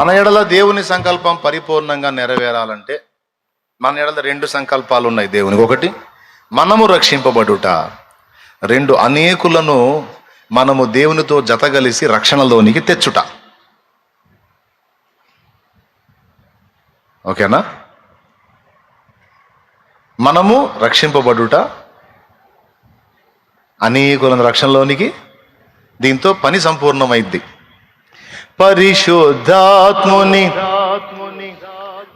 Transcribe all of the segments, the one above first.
మన ఎడల దేవుని సంకల్పం పరిపూర్ణంగా నెరవేరాలంటే మన ఎడల రెండు సంకల్పాలు ఉన్నాయి దేవునికి. ఒకటి మనము రక్షింపబడుట. రెండు అనేకులను మనము దేవునితో జతగలిసి రక్షణలోనికి తెచ్చుట. ఓకేనా? మనము రక్షింపబడుట అనేకులను రక్షణలోనికి దీంతో పని సంపూర్ణమైద్ది. పరిశుద్ధాత్ముని.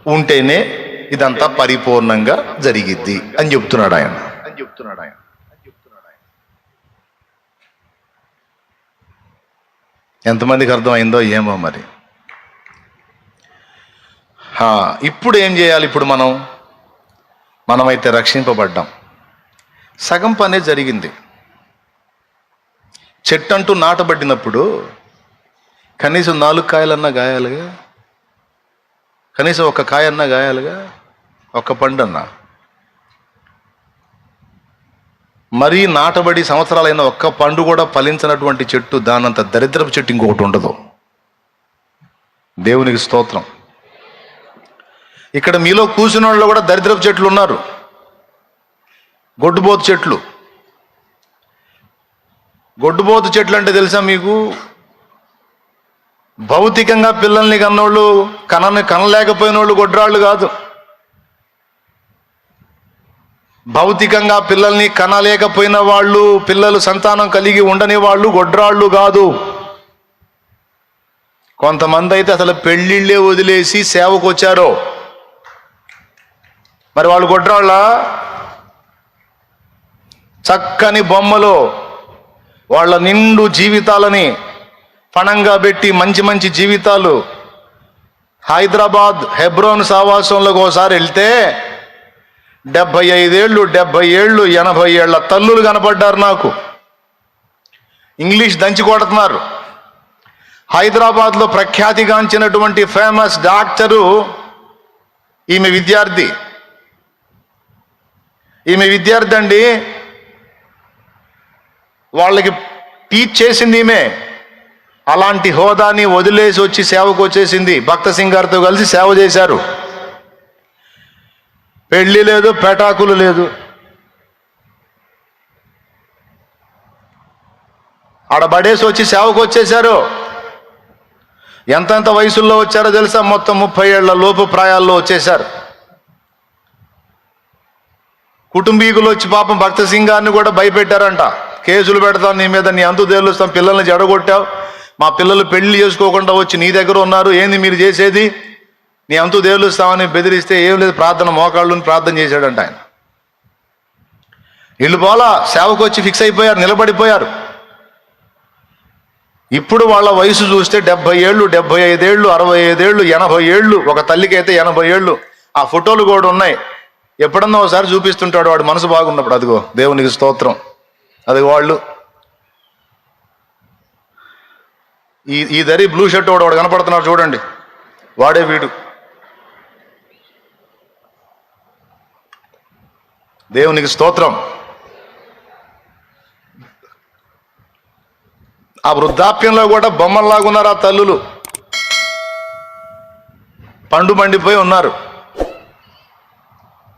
ఉంటేనే ఇదంతా పరిపూర్ణంగా జరిగిద్ది అని చెప్తున్నాడు ఆయన. అని చెప్తున్నాడు ఆయన ఎంతమందికి అర్థమైందో ఏమో మరి. ఇప్పుడు ఏం చేయాలి ఇప్పుడు మనం? మనమైతే రక్షింపబడ్డాం. సగం పనే జరిగింది. చెట్టు అంటూ నాటబడినప్పుడు కనీసం నాలుగు కాయలన్నా గాయాలుగా? కనీసం ఒక కాయన్నా గాయాలుగా? ఒక పండన్నా? మరీ నాటబడి సంవత్సరాలైన ఒక్క పండు కూడా ఫలించినటువంటి చెట్టు దానంత దరిద్రపు చెట్టు ఇంకొకటి ఉండదు. దేవునికి స్తోత్రం. ఇక్కడ మీలో కూర్చున్న వాళ్ళు కూడా దరిద్రపు చెట్లు ఉన్నారు. గొడ్డుబోతు చెట్లు. గొడ్డుబోతు చెట్లు అంటే తెలుసా మీకు? భౌతికంగా పిల్లల్ని కన్నోళ్ళు కనని కనలేకపోయిన వాళ్ళు గొడ్రాళ్ళు కాదు. భౌతికంగా పిల్లల్ని కనలేకపోయిన వాళ్ళు పిల్లలు సంతానం కలిగి ఉండని వాళ్ళు గొడ్రాళ్ళు కాదు. కొంతమంది అయితే అసలు పెళ్ళిళ్ళే వదిలేసి సేవకు వచ్చారో మరి వాళ్ళు గొడ్రాళ్ళ? చక్కని బొమ్మలు వాళ్ళ నిండు జీవితాలని పణంగా పెట్టి మంచి మంచి జీవితాలు హైదరాబాద్ హెబ్రోన్ సావాసంలోకి ఒకసారి వెళ్తే డెబ్బై ఐదేళ్ళు డెబ్బై ఏళ్ళు ఎనభై ఏళ్ళ తల్లులు కనపడ్డారు నాకు. ఇంగ్లీష్ దంచి కొడుతున్నారు. హైదరాబాద్లో ప్రఖ్యాతిగాంచినటువంటి ఫేమస్ డాక్టరు ఈమె విద్యార్థి. ఈమె విద్యార్థి అండి వాళ్ళకి టీచ్ చేసింది ఈమె. అలాంటి హోదాని వదిలేసి వచ్చి సేవకు వచ్చేసింది భక్త సింగార్తో కలిసి సేవ చేశారు. పెళ్ళి లేదు పెటాకులు లేదు. ఆడబడేసి వచ్చి సేవకు వచ్చేశారు. ఎంతెంత వయసుల్లో వచ్చారో తెలుసా? మొత్తం ముప్పై ఏళ్ళ లోపు ప్రాయాల్లో వచ్చేశారు. కుటుంబీకులు వచ్చి పాపం భక్త సింగాన్ని కూడా భయపెట్టారంట. కేసులు పెడతాం నీ మీద నీ అంతు తేలుస్తాం పిల్లల్ని జడగొట్టావు. మా పిల్లలు పెళ్ళి చేసుకోకుండా వచ్చి నీ దగ్గర ఉన్నారు ఏంది మీరు చేసేది? నీ అంతు తేలుస్తామని బెదిరిస్తే ఏం లేదు ప్రార్థన మోకాళ్ళని ప్రార్థన చేశాడంట ఆయన. వీళ్ళు పోలా సేవకు వచ్చి ఫిక్స్ అయిపోయారు నిలబడిపోయారు. ఇప్పుడు వాళ్ళ వయసు చూస్తే డెబ్బై ఏళ్ళు డెబ్బై ఐదేళ్ళు అరవై ఐదేళ్ళు ఎనభై ఏళ్ళు ఒక తల్లికి అయితే ఎనభై ఏళ్ళు. ఆ ఫోటోలు కూడా ఉన్నాయి. ఎప్పుడన్నా ఒకసారి చూపిస్తుంటాడు వాడు మనసు బాగున్నప్పుడు. అదిగో దేవునికి స్తోత్రం. అది వాళ్ళు. ఈ ఈ దరి బ్లూ షర్ట్ వాడు వాడు కనపడుతున్నాడు చూడండి. వాడే వీడు. దేవునికి స్తోత్రం. ఆ వృద్ధాప్యంలో కూడా బొమ్మల్లాగా ఉన్నారు ఆ తల్లులు. పండు మండిపోయి ఉన్నారు.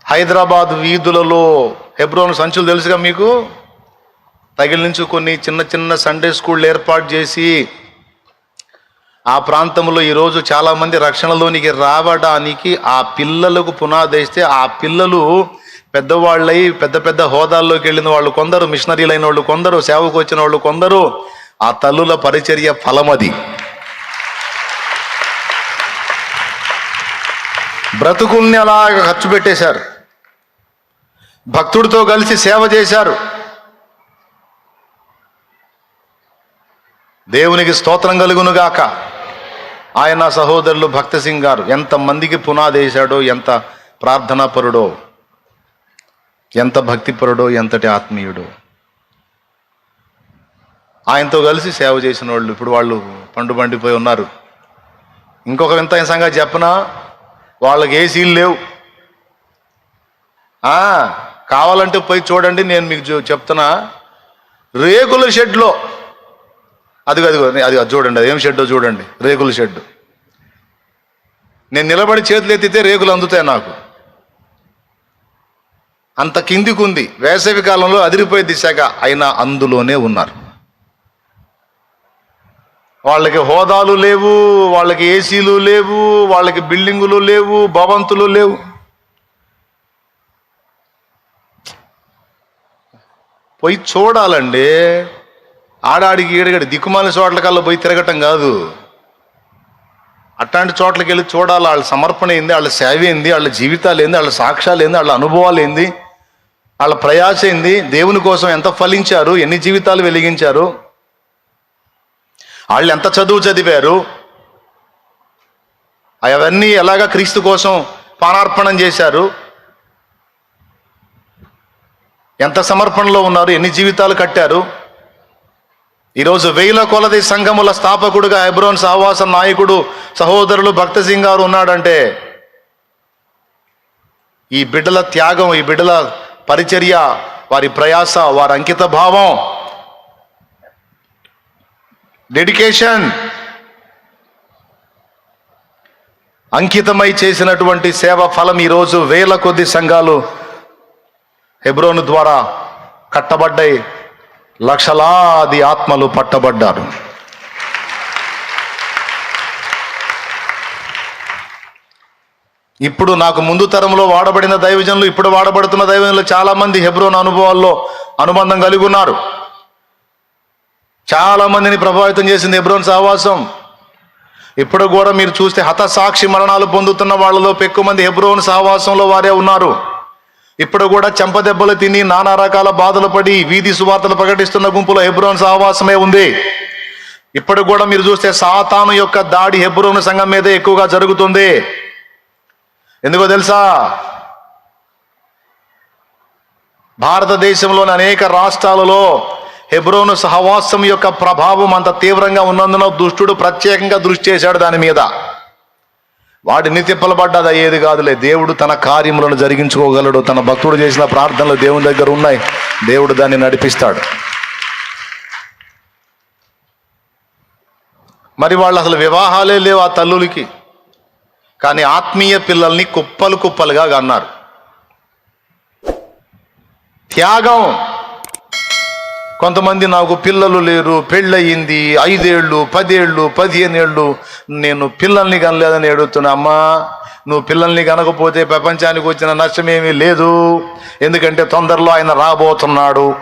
హైదరాబాద్ వీధులలో హెబ్రోన్ సంచులు తెలుసుగా మీకు? తగిలించు కొన్ని చిన్న చిన్న సండే స్కూళ్ళు ఏర్పాటు చేసి ఆ ప్రాంతంలో ఈరోజు చాలామంది రక్షణలోనికి రావడానికి ఆ పిల్లలకు పునాదేస్తే ఆ పిల్లలు పెద్దవాళ్ళై పెద్ద పెద్ద హోదాల్లోకి వెళ్ళిన వాళ్ళు కొందరు మిషనరీలైన వాళ్ళు కొందరు సేవకు వచ్చిన వాళ్ళు కొందరు ఆ తల్లుల పరిచర్య ఫలమది బ్రతుకుల్ని అలాగ ఖర్చు పెట్టేశారు. భక్తుడితో కలిసి సేవ చేశారు. దేవునికి స్తోత్రం కలుగునుగాక. ఆయన సహోదరులు భక్త సింగ్ గారు ఎంత మందికి పునాది వేశాడో ఎంత ప్రార్థనాపరుడో ఎంత భక్తిపరుడో ఎంతటి ఆత్మీయుడో. ఆయనతో కలిసి సేవ చేసిన వాళ్ళు ఇప్పుడు వాళ్ళు పండు పండిపోయి ఉన్నారు. ఇంకొక వింత సంగతి చెప్పనా? వాళ్ళకి ఏ సీలు లేవు. కావాలంటే పోయి చూడండి నేను మీకు చెప్తున్నా. రేకుల షెడ్లో అదిగో అదిగో అది అది చూడండి అది ఏం షెడ్డో చూడండి రేకుల షెడ్ నేను నిలబడి చేతులు ఎత్తితే రేకులు అందుతాయి నాకు. అంత కిందికి ఉంది. వేసవి కాలంలో అదిరిపోయే దిశగా అయినా అందులోనే ఉన్నారు. వాళ్ళకి హోదాలు లేవు వాళ్ళకి ఏసీలు లేవు వాళ్ళకి బిల్డింగులు లేవు భవంతులు లేవు. పోయి చూడాలండి. ఆడాడికి ఈడగడి దిక్కుమాలిన చోట్లకల్లా పోయి తిరగటం కాదు. అట్లాంటి చోట్లకి వెళ్ళి చూడాలి. వాళ్ళ సమర్పణ ఏంది? వాళ్ళ సేవ ఏంది? వాళ్ళ జీవితాలు ఏంది? వాళ్ళ సాక్ష్యాలు ఏంది? వాళ్ళ అనుభవాలు ఏంది? వాళ్ళ ప్రయాస ఏంది? దేవుని కోసం ఎంత ఫలించారు? ఎన్ని జీవితాలు వెలిగించారు? వాళ్ళు ఎంత చదువు చదివారు? అవన్నీ ఎలాగ క్రీస్తు కోసం పానార్పణం చేశారు? ఎంత సమర్పణలో ఉన్నారు? ఎన్ని జీవితాలు కట్టారు? ఈరోజు వేల కొలది సంఘముల స్థాపకుడుగా హెబ్రోన్ సహవాస నాయకుడు సహోదరులు భక్త సింగ్ గారు ఉన్నాడంటే ఈ బిడ్డల త్యాగం ఈ బిడ్డల పరిచర్య వారి ప్రయాస వారి అంకిత భావం. డెడికేషన్ అంకితమై చేసినటువంటి సేవ ఫలం ఈరోజు వేల కొద్ది సంఘాలు హెబ్రోను ద్వారా కట్టబడ్డాయి. లక్షలాది ఆత్మలు పట్టబడ్డారు. ఇప్పుడు నాకు ముందు తరంలో వాడబడిన దైవజనులు ఇప్పుడు వాడబడుతున్న దైవజనులు చాలామంది హెబ్రోన్ అనుభవాల్లో అనుబంధం కలిగి ఉన్నారు. చాలా మందిని ప్రభావితం చేసింది హెబ్రోన్ సహవాసం. ఇప్పుడు కూడా మీరు చూస్తే హతసాక్షి మరణాలు పొందుతున్న వాళ్ళలో ఎక్కువ మంది హెబ్రోన్ సహవాసంలో వారే ఉన్నారు. ఇప్పుడు కూడా చెంపదెబ్బలు తిని నానా రకాల బాధలు పడి వీధి సువార్తలు ప్రకటిస్తున్న గుంపులో హెబ్రోన్ సహవాసమే ఉంది. ఇప్పుడు కూడా మీరు చూస్తే సాతాను యొక్క దాడి హెబ్రోన్ సంఘం మీదే ఎక్కువగా జరుగుతుంది. ఎందుకో తెలుసా? భారతదేశంలోని అనేక రాష్ట్రాలలో హెబ్రోను సహవాసం యొక్క ప్రభావం అంత తీవ్రంగా ఉన్నందున దుష్టుడు ప్రత్యేకంగా దృష్టి చేశాడు దాని మీద. వాడిని తిప్పలబడ్డది అయ్యేది కాదులే. దేవుడు తన కార్యములను జరిగించుకోగలడు. తన భక్తుడు చేసిన ప్రార్థనలు దేవుని దగ్గర ఉన్నాయి. దేవుడు దాన్ని నడిపిస్తాడు. మరి వాళ్ళు అసలు వివాహాలే లేవు ఆ తల్లులకి. కానీ ఆత్మీయ పిల్లల్ని కుప్పలు కుప్పలుగా అన్నారు త్యాగం కొంతమంది నాకు పిల్లలు లేరు పెళ్ళయింది ఐదేళ్ళు పదేళ్ళు పదిహేను ఏళ్ళు నేను పిల్లల్ని కనలేదని ఏడుతున్నా అమ్మా నువ్వు పిల్లల్ని కనకపోతే ప్రపంచానికి వచ్చిన నష్టమేమీ లేదు. ఎందుకంటే తొందరలో ఆయన రాబోతున్నాడు.